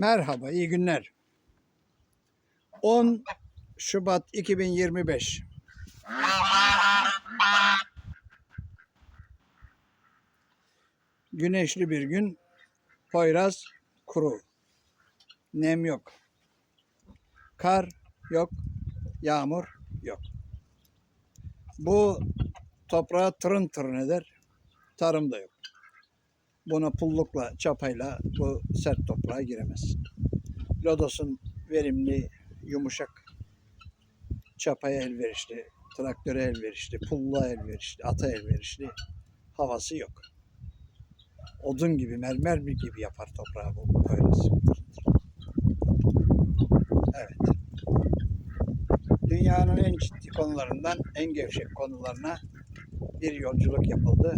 Merhaba, iyi günler. 10 Şubat 2025. Güneşli bir gün, Poyraz kuru. Nem yok. Kar yok, yağmur yok. Bu toprağa tırın tırın eder, tarım da yok. Buna pullukla, çapayla bu sert toprağa giremez. Lodos'un verimli, yumuşak, çapaya elverişli, traktöre elverişli, pulla elverişli, ata elverişli havası yok. Odun gibi, mermer gibi yapar toprağı bu Poyraz. Evet. Dünyanın en ciddi konularından en gevşek konularına bir yolculuk yapıldı.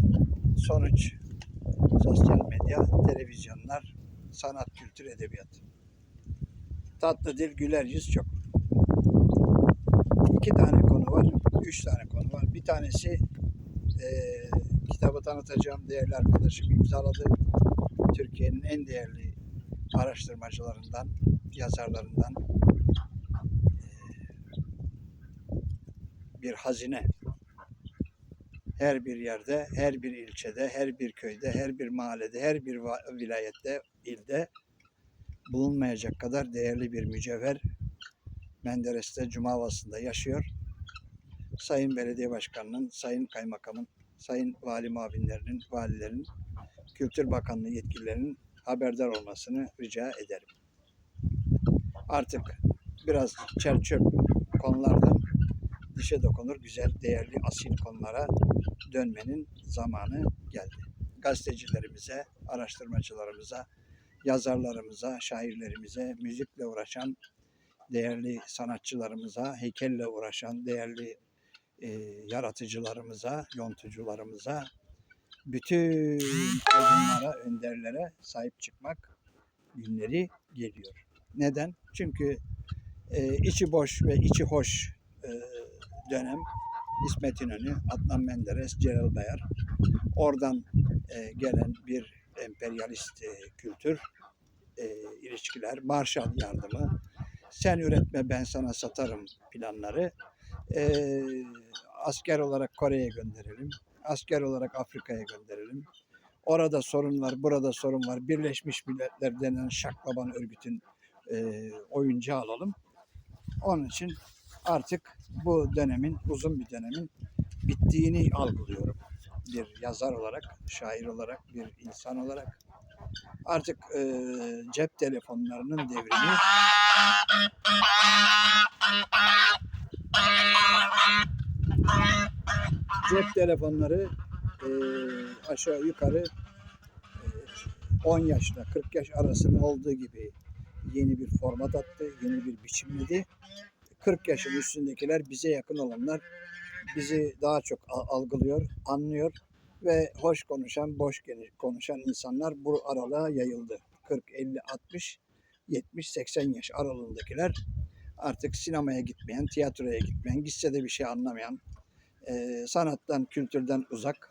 Sonuç sosyal medya, televizyonlar, sanat, kültür, edebiyat. Tatlı dil, güler yüz çok. İki tane konu var, üç tane konu var. Bir tanesi eee, kitabı tanıtacağım değerli arkadaşım imzaladı. Türkiye'nin en değerli araştırmacılarından, yazarlarından eee, bir hazine her bir yerde, her bir ilçede, her bir köyde, her bir mahallede, her bir vilayette, ilde bulunmayacak kadar değerli bir mücevher Menderes'te Cuma Havası'nda yaşıyor. Sayın Belediye Başkanı'nın, Sayın Kaymakamın, Sayın Vali Muavinlerinin, valilerin, Kültür Bakanlığı yetkililerinin haberdar olmasını rica ederim. Artık biraz çerçöp konulardan dişe dokunur güzel, değerli, asil konulara dönmenin zamanı geldi. Gazetecilerimize, araştırmacılarımıza, yazarlarımıza, şairlerimize, müzikle uğraşan değerli sanatçılarımıza, heykelle uğraşan değerli e, yaratıcılarımıza, yontucularımıza, bütün aydınlara, önderlere sahip çıkmak günleri geliyor. Neden? Çünkü e, içi boş ve içi hoş dönem İsmet İnönü, Adnan Menderes, Celal Bayar. Oradan e, gelen bir emperyalist e, kültür, e, ilişkiler, Marshall yardımı, sen üretme ben sana satarım planları. E, asker olarak Kore'ye gönderelim, asker olarak Afrika'ya gönderelim. Orada sorun var, burada sorun var. Birleşmiş Milletler denen şaklaban örgütün e, oyuncağı alalım. Onun için artık bu dönemin, uzun bir dönemin bittiğini algılıyorum. Bir yazar olarak, şair olarak, bir insan olarak. Artık e, cep telefonlarının devrini cep telefonları e, aşağı yukarı e, 10 yaşla 40 yaş arasında olduğu gibi yeni bir format attı, yeni bir biçimledi. 40 yaşın üstündekiler bize yakın olanlar bizi daha çok algılıyor, anlıyor ve hoş konuşan, boş konuşan insanlar bu aralığa yayıldı. 40, 50, 60, 70, 80 yaş aralığındakiler artık sinemaya gitmeyen, tiyatroya gitmeyen, gitse de bir şey anlamayan, eee, sanattan, kültürden uzak,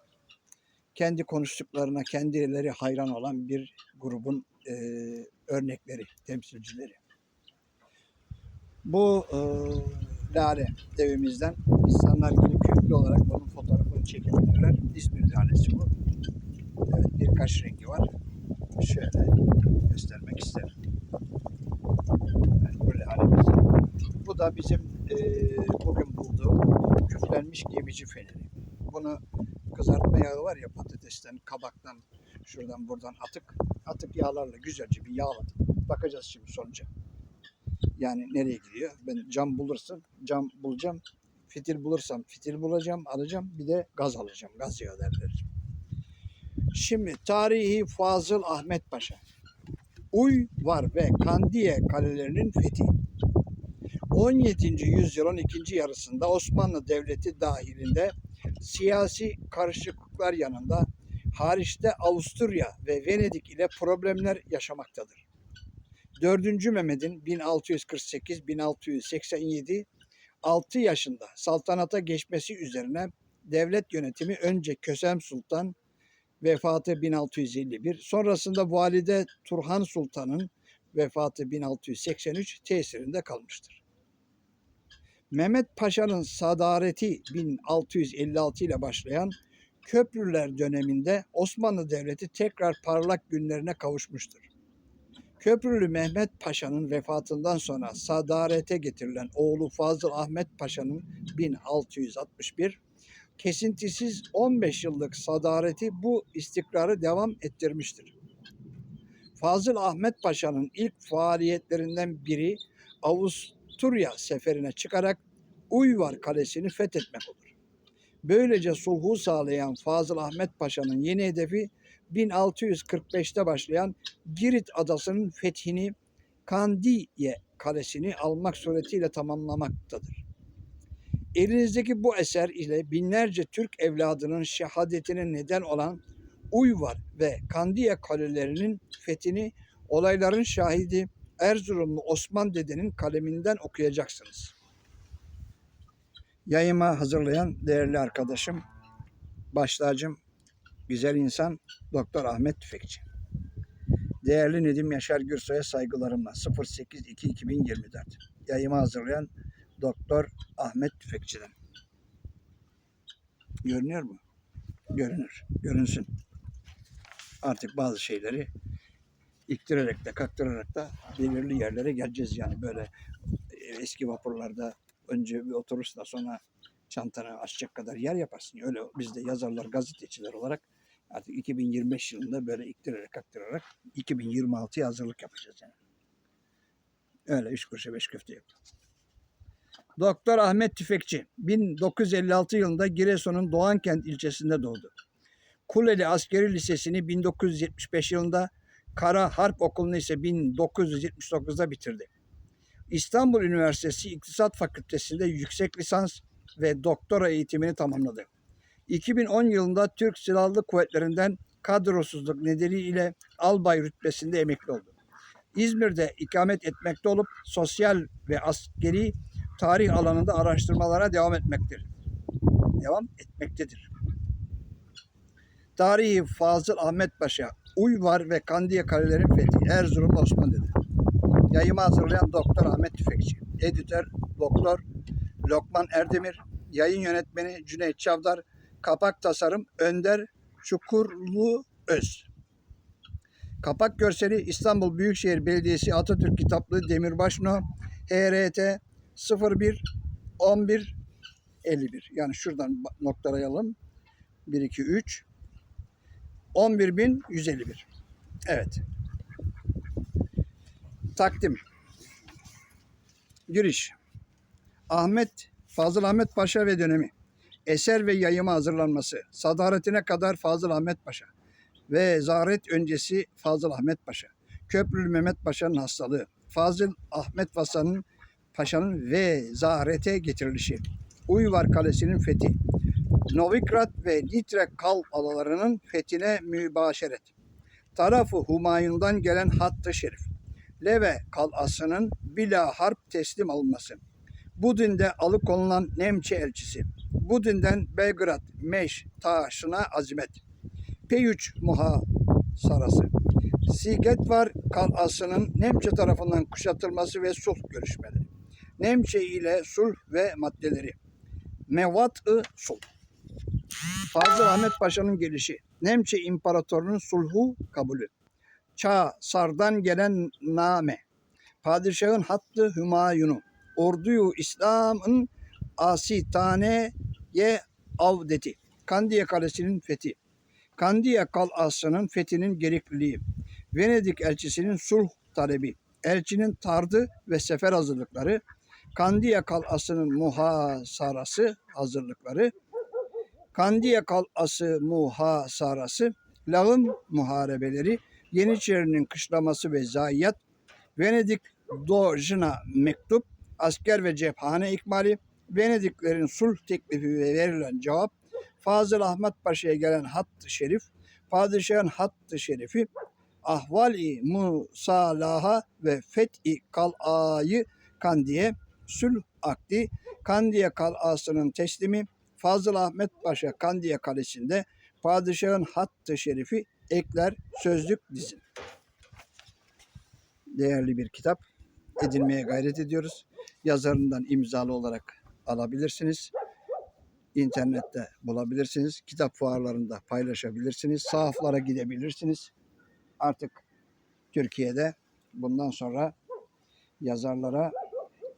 kendi konuştuklarına kendileri hayran olan bir grubun eee, örnekleri, temsilcileri. Bu e, lale evimizden insanlar gelip köklü olarak bunun fotoğrafını çekebilirler. İzmir lalesi bu. Evet birkaç rengi var. Şöyle göstermek isterim. Evet, bu lalemiz. Bu da bizim e, bugün bulduğum küflenmiş gemici feneri. Bunu kızartma yağı var ya patatesten, kabaktan, şuradan buradan atık atık yağlarla güzelce bir yağladım. Bakacağız şimdi sonuca. Yani nereye gidiyor? Ben cam bulursam cam bulacağım. Fitil bulursam fitil bulacağım, alacağım. Bir de gaz alacağım. Gaz yağı derler. Şimdi tarihi Fazıl Ahmet Paşa. Uy var ve Kandiye kalelerinin fethi. 17. yüzyılın ikinci yarısında Osmanlı Devleti dahilinde siyasi karışıklıklar yanında hariçte Avusturya ve Venedik ile problemler yaşamaktadır. 4. Mehmet'in 1648-1687 6 yaşında saltanata geçmesi üzerine devlet yönetimi önce Kösem Sultan vefatı 1651, sonrasında Valide Turhan Sultan'ın vefatı 1683 tesirinde kalmıştır. Mehmet Paşa'nın sadareti 1656 ile başlayan Köprüler döneminde Osmanlı Devleti tekrar parlak günlerine kavuşmuştur. Köprülü Mehmet Paşa'nın vefatından sonra sadarete getirilen oğlu Fazıl Ahmet Paşa'nın 1661 kesintisiz 15 yıllık sadareti bu istikrarı devam ettirmiştir. Fazıl Ahmet Paşa'nın ilk faaliyetlerinden biri Avusturya seferine çıkarak Uyvar Kalesi'ni fethetmek olur. Böylece sulhu sağlayan Fazıl Ahmet Paşa'nın yeni hedefi 1645'te başlayan Girit adasının fethini Kandiye Kalesi'ni almak suretiyle tamamlamaktadır. Elinizdeki bu eser ile binlerce Türk evladının şehadetine neden olan Uyvar ve Kandiye kalelerinin fethini olayların şahidi Erzurumlu Osman Dede'nin kaleminden okuyacaksınız. Yayıma hazırlayan değerli arkadaşım, başlacım, güzel insan Doktor Ahmet Tüfekçi. Değerli Nedim Yaşar Gürsoy'a saygılarımla 08.2.2024. Yayımı hazırlayan Doktor Ahmet Tüfekçi'den. Görünüyor mu? Görünür. Görünsün. Artık bazı şeyleri iktirerek de kaktırarak da belirli yerlere geleceğiz yani böyle e, eski vapurlarda önce bir oturursun da sonra çantanı açacak kadar yer yaparsın. Öyle biz de yazarlar, gazeteciler olarak artık 2025 yılında böyle iktirerek kaktırarak 2026'ya hazırlık yapacağız yani. Öyle üç kuruşa beş köfte yok. Doktor Ahmet Tüfekçi 1956 yılında Giresun'un Doğankent ilçesinde doğdu. Kuleli Askeri Lisesi'ni 1975 yılında, Kara Harp Okulu'nu ise 1979'da bitirdi. İstanbul Üniversitesi İktisat Fakültesi'nde yüksek lisans ve doktora eğitimini tamamladı. 2010 yılında Türk Silahlı Kuvvetleri'nden kadrosuzluk nedeniyle albay rütbesinde emekli oldu. İzmir'de ikamet etmekte olup sosyal ve askeri tarih alanında araştırmalara devam etmektedir. Devam etmektedir. Tarihi Fazıl Ahmet Paşa, Uyvar ve Kandiye Kalelerin Fethi, Erzurum Osman dedi. Yayımı hazırlayan Doktor Ahmet Tüfekçi, editör Doktor Lokman Erdemir, yayın yönetmeni Cüneyt Çavdar, kapak tasarım Önder Çukurlu Öz. Kapak görseli İstanbul Büyükşehir Belediyesi Atatürk Kitaplığı Demirbaş No HRT 01 11 51. Yani şuradan noktalayalım. 1 2 3 11151. Evet. Takdim. Giriş. Ahmet Fazıl Ahmet Paşa ve dönemi. Eser ve yayıma hazırlanması. Sadaretine kadar Fazıl Ahmet Paşa. Ve zaret öncesi Fazıl Ahmet Paşa. Köprülü Mehmet Paşa'nın hastalığı. Fazıl Ahmet Paşa'nın Paşa'nın ve zarete getirilişi. Uyvar Kalesi'nin fethi. Novigrad ve Nitre Kal adalarının fethine mübaşeret. Tarafı Humayun'dan gelen hattı şerif. Leve kalasının bila harp teslim alınması. Budin'de alıkonulan Nemçe elçisi. Budin'den Belgrad Meş taşına azimet. P3 muhasarası. Sigetvar kalasının Nemçe tarafından kuşatılması ve sulh görüşmeleri. Nemçe ile sulh ve maddeleri. Mevat-ı sulh. Fazıl Ahmet Paşa'nın gelişi. Nemçe İmparatorunun sulhu kabulü. Çağ Sar'dan gelen name. Padişahın hattı Hümayun'u. Orduyu İslam'ın asitaneye avdeti. Kandiye Kalesi'nin fethi. Kandiye Kal'ası'nın fethinin gerekliliği. Venedik elçisinin sulh talebi. Elçinin tardı ve sefer hazırlıkları. Kandiye Kal'ası'nın muhasarası hazırlıkları. Kandiye Kal'ası muhasarası. Lağım muharebeleri. Yeniçeri'nin kışlaması ve zayiat. Venedik Dojina mektup. Asker ve cephane ikmali. Venediklerin sulh teklifi ve verilen cevap. Fazıl Ahmet Paşa'ya gelen hattı şerif. Padişahın hattı şerifi. Ahvali musalaha ve fethi kal'ayı Kandiye, Sülh Akdi, Kandiye Kal'ası'nın teslimi, Fazıl Ahmet Paşa Kandiye Kalesi'nde padişahın hattı şerifi ekler sözlük dizin. değerli bir kitap edinmeye gayret ediyoruz. Yazarından imzalı olarak alabilirsiniz. İnternette bulabilirsiniz. Kitap fuarlarında paylaşabilirsiniz. Sahaflara gidebilirsiniz. Artık Türkiye'de bundan sonra yazarlara,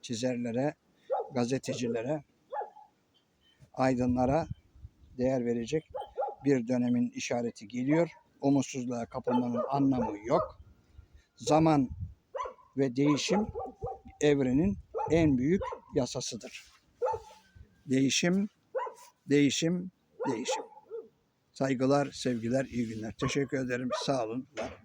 çizerlere, gazetecilere, aydınlara değer verecek bir dönemin işareti geliyor. Umutsuzluğa kapılmanın anlamı yok. Zaman ve değişim evrenin en büyük yasasıdır. Değişim, değişim, değişim. Saygılar, sevgiler, iyi günler. Teşekkür ederim. Sağ olun. var olun.